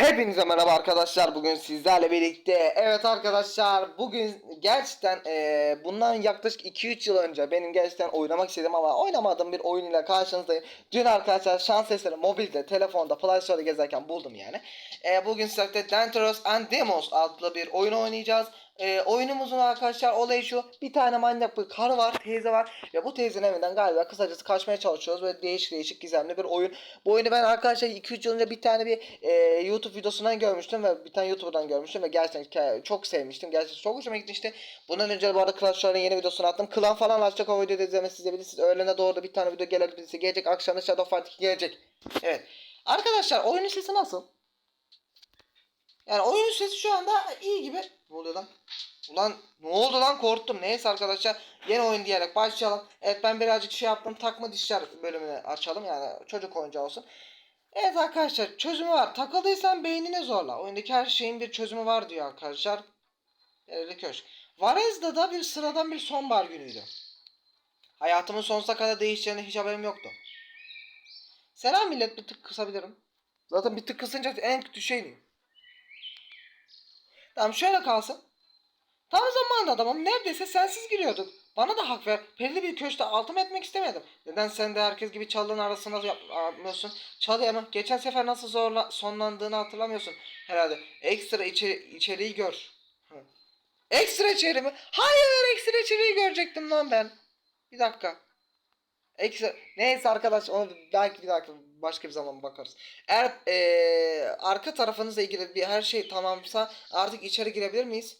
Hepinize merhaba arkadaşlar. Bugün sizlerle birlikte. Evet arkadaşlar bugün gerçekten eee, bundan yaklaşık 2-3 yıl önce benim gerçekten oynamak istedim ama oynamadığım bir oyun ile karşınızdayım. Dün arkadaşlar şans eseri mobilde, telefonda, Play Store'da gezerken buldum yani. Eee, bugün sizlerle Dangerous and Demos adlı bir oyun oynayacağız. Eee, oyunumuzun arkadaşlar olayı şu. Bir tane manyak bir karı var, teyze var ve bu teyzenin evinden galiba kısacası kaçmaya çalışıyoruz ve değişik değişik gizemli bir oyun. Bu oyunu ben arkadaşlar 2-3 yıl önce bir tane bir e, YouTube videosundan görmüştüm ve bir tane YouTuber'dan görmüştüm ve gerçekten çok sevmiştim. Gerçekten çok hoşuma gitmişti. Bundan önce bu arada Clash Royale'in yeni videosunu attım. Klan falan açacak o videoda izlemesi izleyebilirsiniz. Öğlene doğru da bir tane video gelebilir. Gelecek akşamda Shadow Fight 2 gelecek. Evet. Arkadaşlar oyunun sesi nasıl? Yani oyunun sesi şu anda iyi gibi. Ne oluyor lan? Ulan ne oldu lan korktum. Neyse arkadaşlar yeni oyun diyerek başlayalım. Evet ben birazcık şey yaptım takma dişler bölümünü açalım yani çocuk oyuncağı olsun. Evet arkadaşlar çözümü var. Takıldıysan beynini zorla. Oyundaki her şeyin bir çözümü var diyor arkadaşlar. Yerli köşk. Varez'de da bir sıradan bir sonbahar günüydü. Hayatımın sonsuza kadar değişeceğine hiç haberim yoktu. Selam millet bir tık kısabilirim. Zaten bir tık kısınca en kötü şey değil. Tamam şöyle kalsın. Tam zamanında adamım neredeyse sensiz giriyorduk. Bana da hak ver. Perili bir köşkte altım etmek istemedim. Neden sen de herkes gibi çalının arasında yap- yapmıyorsun? Çalıyor ama geçen sefer nasıl zorla sonlandığını hatırlamıyorsun herhalde. Ekstra içeri, içeriği gör. Ekstra içeriği mi? Hayır ekstra içeriği görecektim lan ben. Bir dakika. Ekstra neyse arkadaş onu belki bir dakika başka bir zaman bakarız. Eğer eee, arka tarafınızla ilgili bir her şey tamamsa artık içeri girebilir miyiz?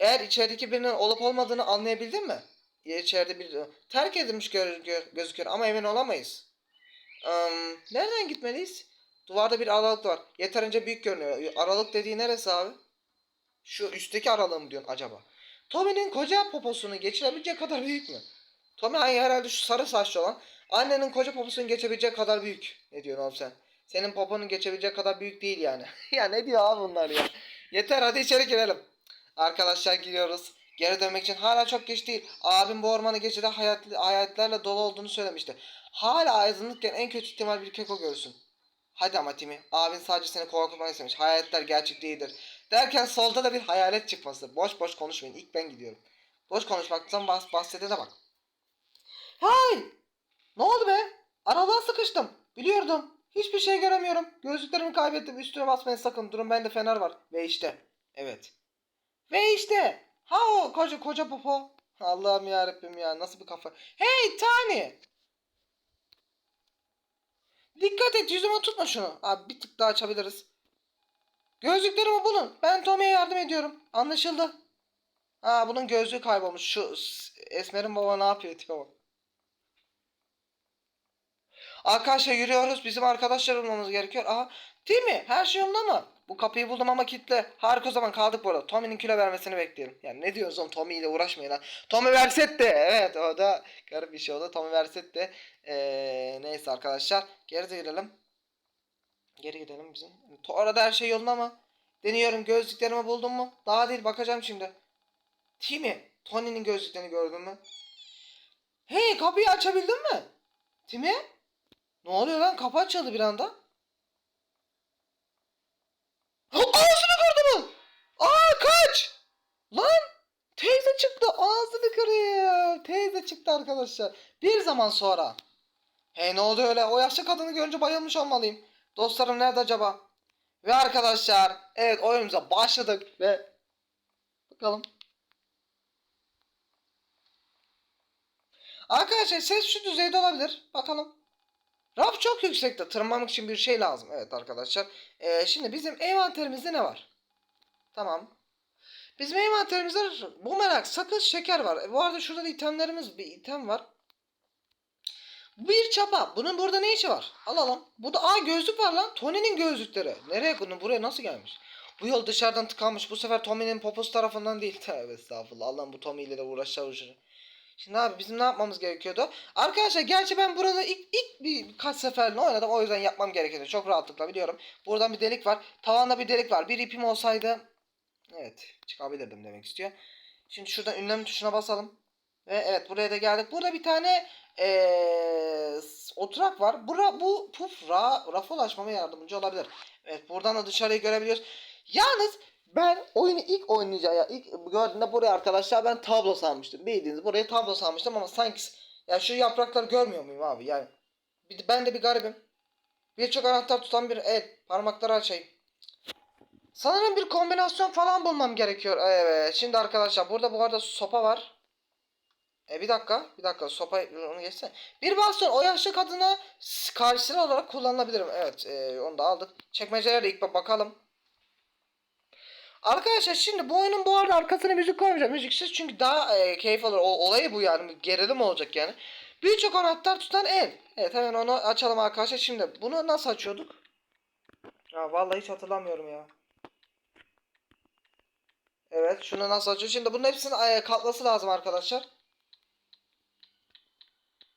Eğer içerideki birinin olup olmadığını anlayabildin mi? İçeride bir terk edilmiş gö- gö- gözüküyor ama emin olamayız. Eee, nereden gitmeliyiz? Duvarda bir aralık var. Yeterince büyük görünüyor. Aralık dediği neresi abi? Şu üstteki aralığı mı diyorsun acaba? Tommy'nin koca poposunu geçirebilecek kadar büyük mü? Tommy herhalde şu sarı saçlı olan. Annenin koca poposunu geçebilecek kadar büyük. Ne diyorsun oğlum sen? Senin poponun geçebilecek kadar büyük değil yani. ya ne diyor abi bunlar ya? Yeter hadi içeri girelim. Arkadaşlar giriyoruz. Geri dönmek için hala çok geç değil. Abim bu ormanı gecede hayat, hayatlarla dolu olduğunu söylemişti. Hala aydınlıkken en kötü ihtimal bir keko görsün. Hadi ama Timi. Abin sadece seni korkutmak istemiş. Hayaletler gerçek değildir. Derken solda da bir hayalet çıkması. Boş boş konuşmayın. İlk ben gidiyorum. Boş konuşmaktan bahs bahsedene bak. Hay! Ne oldu be? Aralığa sıkıştım. Biliyordum. Hiçbir şey göremiyorum. Gözlüklerimi kaybettim. Üstüne basmayın sakın. Durun bende fener var. Ve işte. Evet. Ve işte. Ha o koca koca popo. Allah'ım ya ya. Nasıl bir kafa. Hey Tani. Dikkat et yüzüme tutma şunu. Abi bir tık daha açabiliriz. Gözlüklerimi bulun. Ben Tommy'ye yardım ediyorum. Anlaşıldı. Aa bunun gözlüğü kaybolmuş. Şu Esmer'in baba ne yapıyor tipe bak. Arkadaşlar yürüyoruz. Bizim arkadaşlar olmamız gerekiyor. Aha değil mi? Her şey yolunda mı? Bu kapıyı buldum ama kilitli. Harika o zaman kaldık burada. Tommy'nin kilo vermesini bekleyelim. Yani ne diyorsun oğlum Tommy ile uğraşmayın ha. Tommy Versetti. Evet o da garip bir şey oldu. Tommy Versetti. Ee, neyse arkadaşlar. Geri gidelim. Geri gidelim bizim. Orada her şey yolunda mı? Deniyorum gözlüklerimi buldum mu? Daha değil bakacağım şimdi. Timmy. Tony'nin gözlüklerini gördün mü? Hey kapıyı açabildin mi? Timmy? Ne oluyor lan? Kapı açıldı bir anda. Ağzını kırdı mı? Aa kaç! Lan! Teyze çıktı. Ağzını kırıyor. Teyze çıktı arkadaşlar. Bir zaman sonra. Hey ne oldu öyle? O yaşlı kadını görünce bayılmış olmalıyım. Dostlarım nerede acaba? Ve arkadaşlar evet oyunumuza başladık ve bakalım. Arkadaşlar ses şu düzeyde olabilir. Bakalım. Raf çok yüksekte. Tırmanmak için bir şey lazım. Evet arkadaşlar. Ee, şimdi bizim envanterimizde ne var? Tamam. Bizim envanterimizde bu merak sakız şeker var. E, bu arada şurada da itemlerimiz bir item var. Bir çapa. Bunun burada ne işi var? Alalım. Burada aa gözlük var lan. Tony'nin gözlükleri. Nereye bunu buraya nasıl gelmiş? Bu yol dışarıdan tıkanmış. Bu sefer Tommy'nin poposu tarafından değil. Tövbe estağfurullah. Allah'ım bu Tommy ile de uğraşacağız. Şimdi abi bizim ne yapmamız gerekiyordu? Arkadaşlar gerçi ben burada ilk, ilk bir birkaç seferle oynadım. O yüzden yapmam gerekiyordu. Çok rahatlıkla biliyorum. Buradan bir delik var. Tavanda bir delik var. Bir ipim olsaydı evet çıkabilirdim demek istiyor. Şimdi şuradan ünlem tuşuna basalım. Ve evet buraya da geldik. Burada bir tane ee, oturak var. Bura, bu puf ra, rafa ulaşmama yardımcı olabilir. Evet buradan da dışarıyı görebiliyoruz. Yalnız ben oyunu ilk oynayacağım ya ilk gördüğümde buraya arkadaşlar ben tablo sanmıştım. Bildiğiniz buraya tablo sanmıştım ama sanki ya şu yaprakları görmüyor muyum abi yani. Bir, ben de bir garibim. Birçok anahtar tutan bir el. Parmakları açayım. Sanırım bir kombinasyon falan bulmam gerekiyor. Evet. Şimdi arkadaşlar burada bu arada sopa var. E bir dakika. Bir dakika. Sopa onu geçsene. Bir baston o yaşlı kadına karşılığı olarak kullanılabilirim. Evet. e, onu da aldık. Çekmecelere de ilk bakalım. Arkadaşlar şimdi bu oyunun bu arada arkasına müzik koymayacağım. Müziksiz çünkü daha e, keyif alır. O, olayı bu yani. Gerilim olacak yani. Birçok anahtar tutan el. Evet hemen onu açalım arkadaşlar. Şimdi bunu nasıl açıyorduk? Ya vallahi hiç hatırlamıyorum ya. Evet şunu nasıl açıyor? Şimdi bunun hepsinin e, katması lazım arkadaşlar.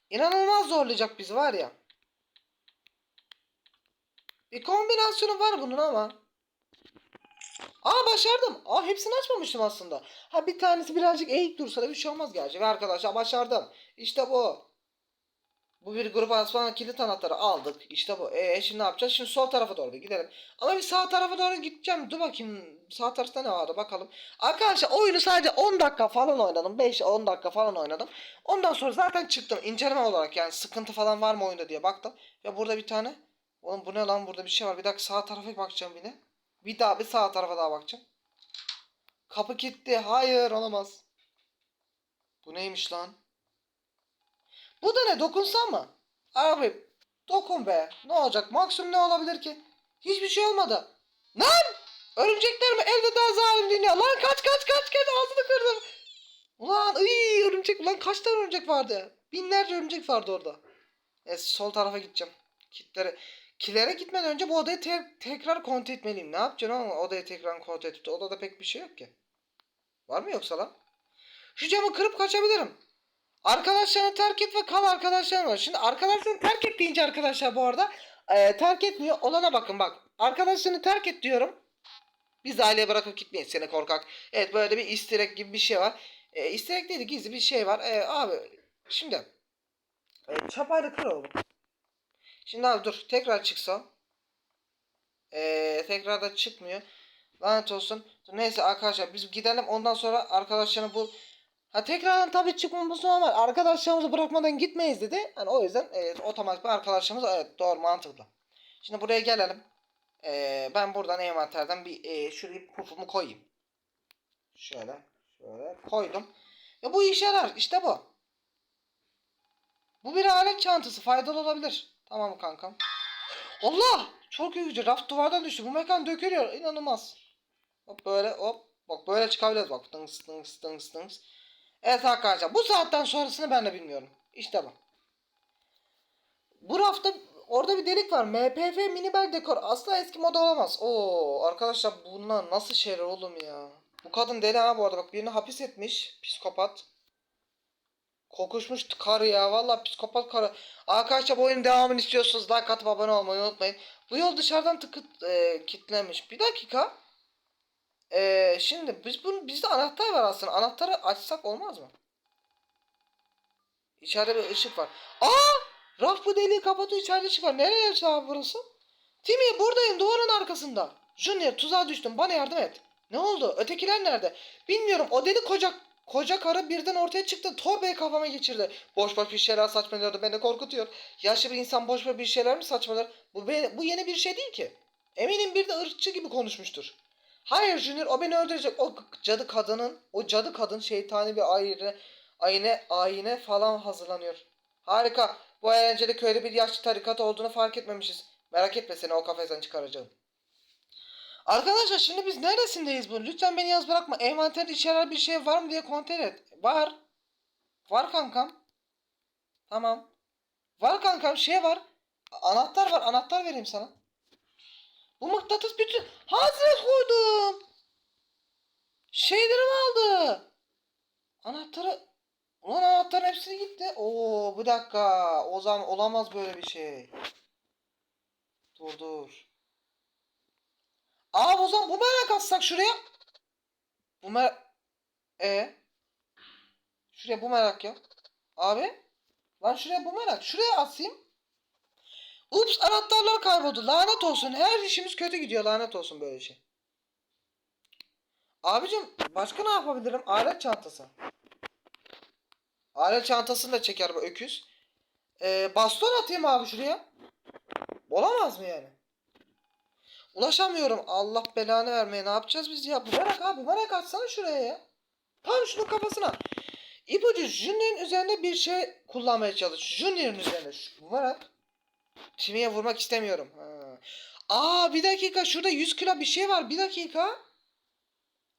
İnanılmaz zorlayacak bizi var ya. Bir kombinasyonu var bunun ama. Aa başardım. Aa hepsini açmamıştım aslında. Ha bir tanesi birazcık eğik dursa da bir şey olmaz gerçi. Ve arkadaşlar başardım. İşte bu. Bu bir grup aslan kilit anahtarı aldık. İşte bu. E şimdi ne yapacağız? Şimdi sol tarafa doğru bir gidelim. Ama bir sağ tarafa doğru gideceğim. Dur bakayım. Sağ tarafta ne vardı bakalım. Arkadaşlar oyunu sadece 10 dakika falan oynadım. 5-10 dakika falan oynadım. Ondan sonra zaten çıktım. İnceleme olarak yani sıkıntı falan var mı oyunda diye baktım. Ya burada bir tane. Oğlum bu ne lan burada bir şey var. Bir dakika sağ tarafa bakacağım yine. Bir daha bir sağ tarafa daha bakacağım. Kapı kilitli. Hayır olamaz. Bu neymiş lan? Bu da ne? Dokunsam mı? Abi dokun be. Ne olacak? Maksimum ne olabilir ki? Hiçbir şey olmadı. Lan! Örümcekler mi? Elde daha zalim dünya. Lan kaç kaç kaç kaç ağzını kırdım. Ulan ıy örümcek. Ulan kaç tane örümcek vardı? Binlerce örümcek vardı orada. E, sol tarafa gideceğim. Kitlere, kilere gitmeden önce bu odayı te- tekrar kontrol etmeliyim. Ne yapacaksın oğlum? Odayı tekrar kontrol edip de odada pek bir şey yok ki. Var mı yoksa lan? Şu camı kırıp kaçabilirim. Arkadaşlarını terk et ve kal arkadaşların var. Şimdi arkadaşlarını terk et deyince arkadaşlar bu arada e, terk etmiyor. Olana bakın bak. Arkadaşlarını terk et diyorum. Biz aileye bırakıp gitmeyiz seni korkak. Evet böyle bir istirek gibi bir şey var. E, istirek değil gizli bir şey var. E, abi şimdi e, çapayla kır oğlum. Şimdi abi dur tekrar çıksa. E, tekrar da çıkmıyor. Lanet olsun. Neyse arkadaşlar biz gidelim ondan sonra arkadaşlarını bul. Ha tekrardan tabii çıkmamız normal. Arkadaşlarımızı bırakmadan gitmeyiz dedi. Hani o yüzden e, otomatik arkadaşlarımız evet doğru mantıklı. Şimdi buraya gelelim. E, ben buradan envanterden bir e, şuraya pufumu koyayım. Şöyle şöyle koydum. Ya bu işe yarar. İşte bu. Bu bir alet çantası. Faydalı olabilir. Tamam kankam. Allah! Çok güzel. Raf duvardan düştü. Bu mekan dökülüyor. İnanılmaz. Hop böyle hop. Bak böyle çıkabiliriz bak. Tıngs tıngs tıngs tıngs. Evet arkadaşlar bu saatten sonrasını ben de bilmiyorum. İşte bu. Bu rafta orada bir delik var. MPF minibel dekor. Asla eski moda olamaz. Oo arkadaşlar bunlar nasıl şeyler oğlum ya. Bu kadın deli ha bu arada bak birini hapis etmiş. Psikopat. Kokuşmuş karı ya. Valla psikopat karı. Arkadaşlar bu oyunun devamını istiyorsanız like atıp abone olmayı unutmayın. Bu yol dışarıdan tıkıt e, kilitlenmiş. Bir dakika. E, şimdi biz bunu bizde anahtar var aslında. Anahtarı açsak olmaz mı? İçeride bir ışık var. Aa! Raf bu deliği kapatıyor içeride ışık var. Nereye abi burası? Timmy buradayım duvarın arkasında. Junior tuzağa düştüm bana yardım et. Ne oldu? Ötekiler nerede? Bilmiyorum o deli koca koca karı birden ortaya çıktı. Torbayı kafama geçirdi. Boş boş bir şeyler saçmalıyordu. Beni korkutuyor. Yaşlı bir insan boş boş bir şeyler mi saçmalar? Bu, bu yeni bir şey değil ki. Eminim bir de ırkçı gibi konuşmuştur. Hayır Junior o beni öldürecek. O cadı kadının, o cadı kadın şeytani bir ayine, ayine, ayine falan hazırlanıyor. Harika. Bu eğlenceli köyde bir yaşlı tarikat olduğunu fark etmemişiz. Merak etme seni o kafesten çıkaracağım. Arkadaşlar şimdi biz neresindeyiz bunu? Lütfen beni yaz bırakma. Envanterde içeride bir şey var mı diye kontrol et. Var. Var kankam. Tamam. Var kankam şey var. Anahtar var. Anahtar vereyim sana. Bu mıknatıs bütün... Hazret koydum. Şeylerimi aldı. Anahtarı... Ulan anahtarın hepsini gitti. Oo bir dakika. O zaman olamaz böyle bir şey. Dur dur. Aa o zaman bu merak atsak şuraya. Bu merak... E Şuraya bu merak ya. Abi. Lan şuraya bu merak. Şuraya atayım. Ups anahtarlar kayboldu. Lanet olsun. Her işimiz kötü gidiyor. Lanet olsun böyle şey. Abicim başka ne yapabilirim? Alet çantası. Alet çantasını da çeker bu öküz. Ee, baston atayım abi şuraya. Olamaz mı yani? Ulaşamıyorum. Allah belanı vermeye ne yapacağız biz ya? Bumerang abi bumerang atsana şuraya ya. Tam şunun kafasına. İpucu Junior'ın üzerinde bir şey kullanmaya çalış. Junior'ın üzerinde. Şu bumerang. Timi'ye vurmak istemiyorum. Ha. Aa bir dakika şurada 100 kilo bir şey var. Bir dakika.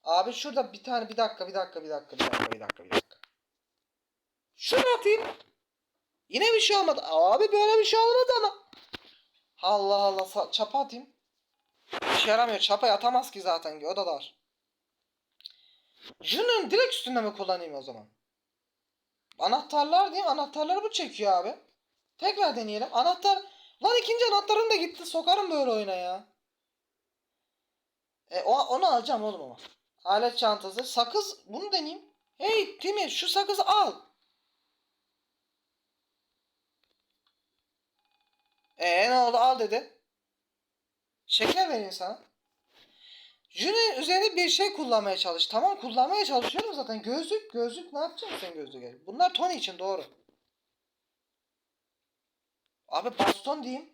Abi şurada bir tane bir dakika bir dakika bir dakika bir dakika bir dakika bir dakika. Şunu atayım. Yine bir şey olmadı. Abi böyle bir şey olmadı ama. Allah Allah çapa atayım. İşe yaramıyor. Çapayı atamaz ki zaten. O da var. Jun'un direkt üstünde mi kullanayım o zaman? Anahtarlar diyeyim. Anahtarları bu çekiyor abi. Tekrar deneyelim. Anahtar. Lan ikinci anahtarım da gitti. Sokarım böyle oyuna ya. E, o, onu alacağım oğlum ama. Alet çantası. Sakız. Bunu deneyeyim. Hey Timi şu sakızı al. E ne oldu al dedi. Şeker vereyim sana. Jüne üzerine bir şey kullanmaya çalış. Tamam kullanmaya çalışıyorum zaten. Gözlük, gözlük ne yapacaksın sen gözlük? Bunlar Tony için doğru. Abi baston diyeyim.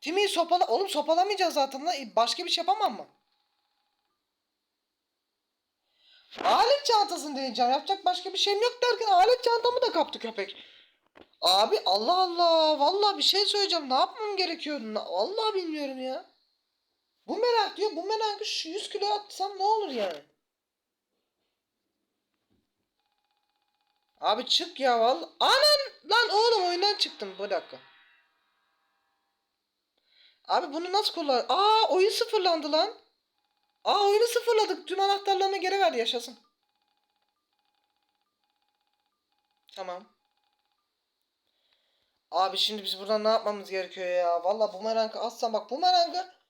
Timmy'yi sopala... Oğlum sopalamayacağız zaten Başka bir şey yapamam mı? Alet çantasını deneyeceğim. Yapacak başka bir şeyim yok derken alet çantamı da kaptı köpek. Abi Allah Allah. Vallahi bir şey söyleyeceğim. Ne yapmam gerekiyor? Vallahi bilmiyorum ya. Bu merak diyor. Bu merakı şu 100 kilo atsam ne olur yani? Abi çık ya vallahi. Anan lan oğlum oyundan çıktım. Bir dakika. Abi bunu nasıl kullan? Aa oyun sıfırlandı lan. Aa oyunu sıfırladık. Tüm anahtarlarını geri ver yaşasın. Tamam. Abi şimdi biz buradan ne yapmamız gerekiyor ya? Valla bumerangı atsam bak bumerangı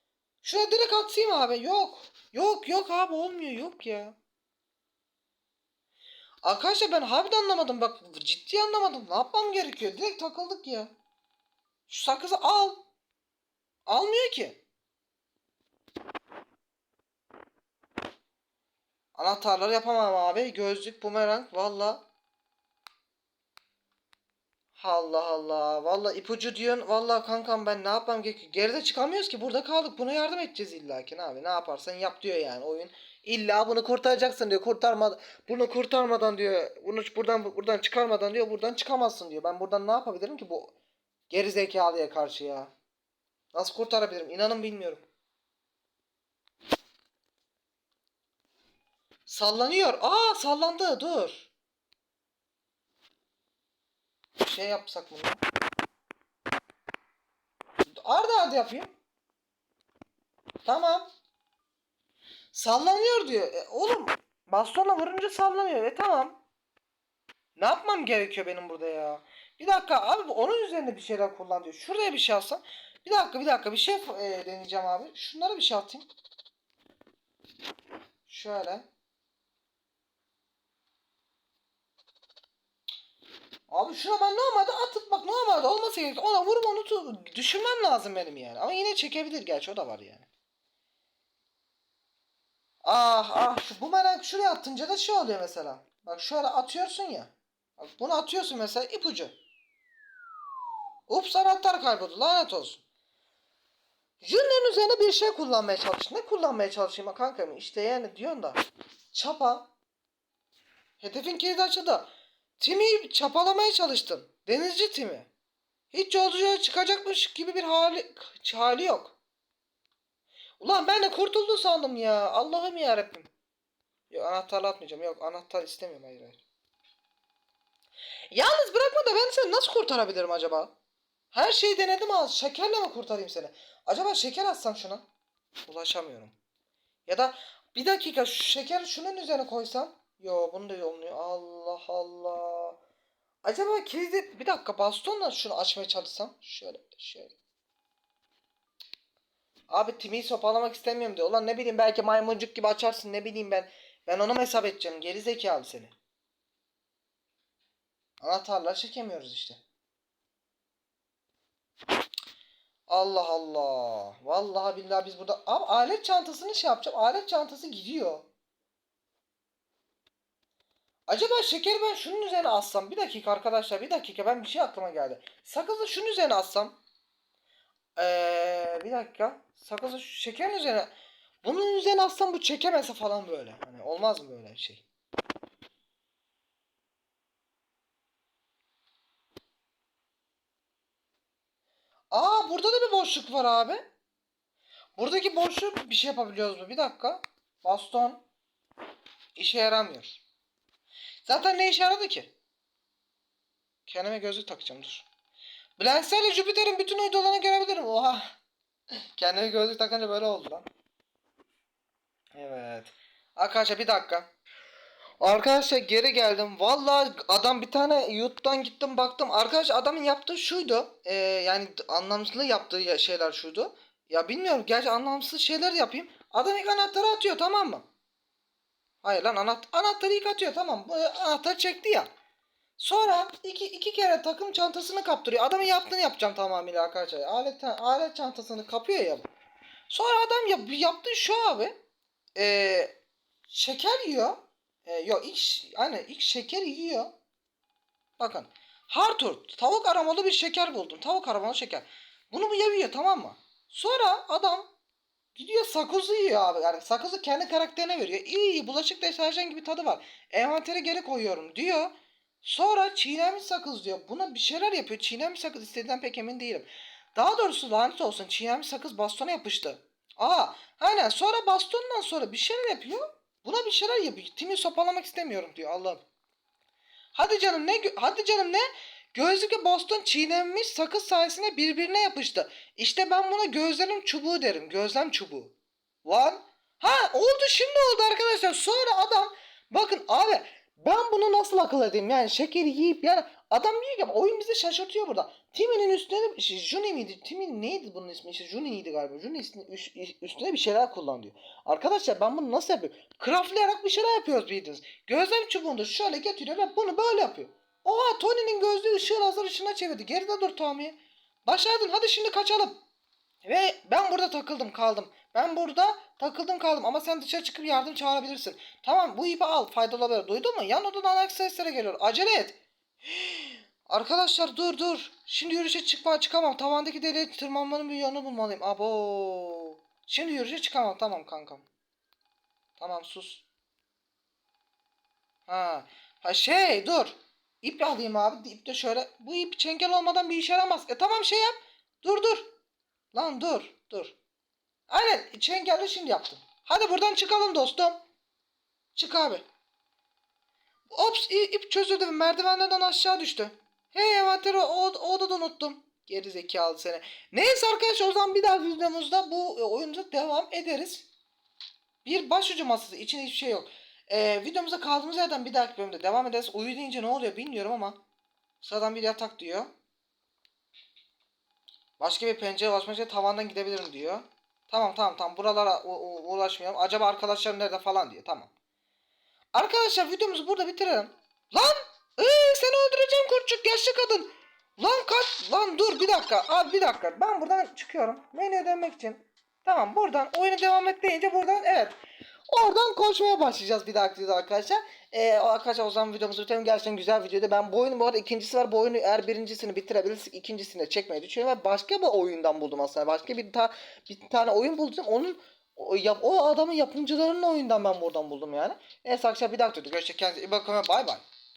şuraya direkt atayım abi. Yok. Yok yok abi olmuyor yok ya. Arkadaşlar ben harbiden anlamadım bak ciddi anlamadım. Ne yapmam gerekiyor? Direkt takıldık ya. Şu sakızı al. Almıyor ki. Anahtarları yapamam abi. Gözlük, bumerang valla. Allah Allah. Valla ipucu diyorsun. Valla kankam ben ne yapmam gerekiyor? Geride çıkamıyoruz ki. Burada kaldık. Buna yardım edeceğiz illa ki abi. Ne yaparsan yap diyor yani oyun. İlla bunu kurtaracaksın diyor. Kurtarma bunu kurtarmadan diyor. Bunu buradan buradan çıkarmadan diyor. Buradan çıkamazsın diyor. Ben buradan ne yapabilirim ki bu geri zekalıya karşı ya? Nasıl kurtarabilirim? İnanın bilmiyorum. Sallanıyor. Aa sallandı. Dur. Şey yapsak bunu. Arda arda yapayım. Tamam. Sallanıyor diyor. E, oğlum bastonla vurunca sallanıyor. E tamam. Ne yapmam gerekiyor benim burada ya? Bir dakika abi onun üzerinde bir şeyler kullan diyor. Şuraya bir şey alsam. Bir dakika bir dakika bir şey e, deneyeceğim abi. Şunlara bir şey atayım. Şöyle. Abi şuna ben normalde atıp bak normalde olmasa gerek. Ona vurup onu düşürmem lazım benim yani. Ama yine çekebilir gerçi o da var yani. Ah ah şu bumerang şuraya attınca da şey oluyor mesela. Bak şöyle atıyorsun ya. Bak bunu atıyorsun mesela ipucu. Ups anahtar kayboldu lanet olsun. Jünlerin üzerine bir şey kullanmaya çalış. Ne kullanmaya çalışayım kanka? İşte yani diyorsun da. Çapa. Hedefin kilidi açıldı. Timi çapalamaya çalıştın. Denizci Timi. Hiç yolculuğa çıkacakmış gibi bir hali, hali yok. Ulan ben de kurtuldu sandım ya. Allah'ım ya Rabbim. Yok anahtarla atmayacağım. Yok anahtar istemiyorum. Hayır hayır. Yalnız bırakma da ben seni nasıl kurtarabilirim acaba? Her şeyi denedim az. Şekerle mi kurtarayım seni? Acaba şeker atsam şuna. Ulaşamıyorum. Ya da bir dakika şu şeker şunun üzerine koysam. Yo bunu da olmuyor. Allah Allah. Acaba kilidi bir dakika bastonla şunu açmaya çalışsam. Şöyle şöyle. Abi Timi'yi sopalamak istemiyorum diyor. Ulan ne bileyim belki maymuncuk gibi açarsın ne bileyim ben. Ben onu mu hesap edeceğim? Geri zekalı seni. Anahtarlar çekemiyoruz işte. Allah Allah. Vallahi billahi biz burada abi alet çantasını şey yapacağım. Alet çantası gidiyor. Acaba şekeri ben şunun üzerine assam. Bir dakika arkadaşlar bir dakika ben bir şey aklıma geldi. Sakızı şunun üzerine assam. Ee, bir dakika. Sakızı şu şekerin üzerine. Bunun üzerine assam bu çekemese falan böyle. Hani olmaz mı böyle şey? Aa burada da bir boşluk var abi. Buradaki boşluğu bir şey yapabiliyoruz mu? Bir dakika. Baston. İşe yaramıyor. Zaten ne işe yaradı ki? Kendime gözlük takacağım dur. Blendsel ile Jüpiter'in bütün uydularını görebilirim. Oha. Kendime gözlük takınca böyle oldu lan. Evet. Arkadaşlar bir dakika. Arkadaşlar geri geldim. Vallahi adam bir tane YouTube'dan gittim baktım. Arkadaş adamın yaptığı şuydu. Ee, yani anlamsız yaptığı ya- şeyler şuydu. Ya bilmiyorum gerçi anlamsız şeyler yapayım. Adam ilk anahtarı atıyor tamam mı? Hayır lan anaht anahtarı ilk atıyor tamam. Bu anahtarı çekti ya. Sonra iki, iki kere takım çantasını kaptırıyor. Adamın yaptığını yapacağım tamamıyla arkadaşlar. Alet, alet çantasını kapıyor ya. Sonra adam yap, yaptığı şu abi. Ee, şeker yiyor. Ee, yok ilk, aynen ilk şeker yiyor. Bakın. Hartur. Tavuk aromalı bir şeker buldum. Tavuk aromalı şeker. Bunu bu yiyor tamam mı? Sonra adam gidiyor sakızı yiyor abi. Yani sakızı kendi karakterine veriyor. İyi iyi bulaşık deterjan gibi tadı var. Envantere geri koyuyorum diyor. Sonra çiğnenmiş sakız diyor. Buna bir şeyler yapıyor. Çiğnenmiş sakız istediğinden pek emin değilim. Daha doğrusu lanet olsun çiğnenmiş sakız bastona yapıştı. Aa aynen sonra bastondan sonra bir şeyler yapıyor. Buna bir şeyler yapıyor. Timi sopalamak istemiyorum diyor Allah'ım. Hadi canım ne hadi canım ne? Gözlükle baston çiğnenmiş sakız sayesinde birbirine yapıştı. İşte ben buna gözlerim çubuğu derim. Gözlem çubuğu. Lan. Ha oldu şimdi oldu arkadaşlar. Sonra adam bakın abi ben bunu nasıl akıl edeyim? Yani şekeri yiyip yani adam diyor ki oyun bizi şaşırtıyor burada. Timmy'nin üstüne de şey, Juni miydi? Timmy neydi bunun ismi? İşte Juni'ydi galiba. Juni üstüne bir şeyler kullan diyor. Arkadaşlar ben bunu nasıl yapıyorum? Craftlayarak bir şeyler yapıyoruz bildiğiniz. Gözlem çubuğunu şöyle getiriyor ve bunu böyle yapıyor. Oha Tony'nin gözlüğü ışığı lazer ışığına çevirdi. Geride dur Tommy. Başardın hadi şimdi kaçalım. Ve ben burada takıldım kaldım. Ben burada takıldım kaldım ama sen dışarı çıkıp yardım çağırabilirsin. Tamam bu ipi al faydalı olabilir. Duydun mu? Yan odadan ayak sesleri geliyor. Acele et. Arkadaşlar dur dur. Şimdi yürüyüşe çıkma çıkamam. Tavandaki deliğe tırmanmanın bir yolunu bulmalıyım. Abo. Şimdi yürüyüşe çıkamam. Tamam kankam. Tamam sus. Ha. Ha şey dur. İp alayım abi. İp de şöyle. Bu ip çengel olmadan bir işe yaramaz. E tamam şey yap. Dur dur. Lan dur. Dur. Aynen çengelle şimdi yaptım. Hadi buradan çıkalım dostum. Çık abi. Ops ip çözüldü. Merdivenlerden aşağı düştü. Hey envanteri o, o odada unuttum. Geri zekalı seni. Neyse arkadaşlar o zaman bir daha videomuzda bu e, oyunumuza devam ederiz. Bir başucu masası. içinde hiçbir şey yok. Ee, videomuza kaldığımız yerden bir dahaki bölümde devam ederiz. Uyu deyince ne oluyor bilmiyorum ama. Sıradan bir yatak diyor. Başka bir pencere ulaşmak için tavandan gidebilirim diyor. Tamam tamam tamam buralara ulaşmayalım. Acaba arkadaşlarım nerede falan diyor. Tamam. Arkadaşlar videomuzu burada bitirelim. Lan! Ee, seni öldüreceğim kurtçuk yaşlı kadın. Lan kaç. Lan dur bir dakika. Abi bir dakika. Ben buradan çıkıyorum. Menüye dönmek için. Tamam buradan oyunu devam et deyince buradan evet. Oradan koşmaya başlayacağız bir dahaki videoda arkadaşlar. Ee, arkadaşlar o zaman videomuzu bitirelim. Gerçekten güzel videoydu. Ben bu oyunun bu arada ikincisi var. Bu oyunu eğer birincisini bitirebilirsek ikincisini de çekmeyi düşünüyorum. Ve başka bir oyundan buldum aslında. Başka bir, ta bir tane oyun buldum. Onun o, yap, o adamın yapımcılarının oyundan ben buradan buldum yani. Neyse arkadaşlar bir videoda görüşürüz. Kendinize iyi bakın bay bay.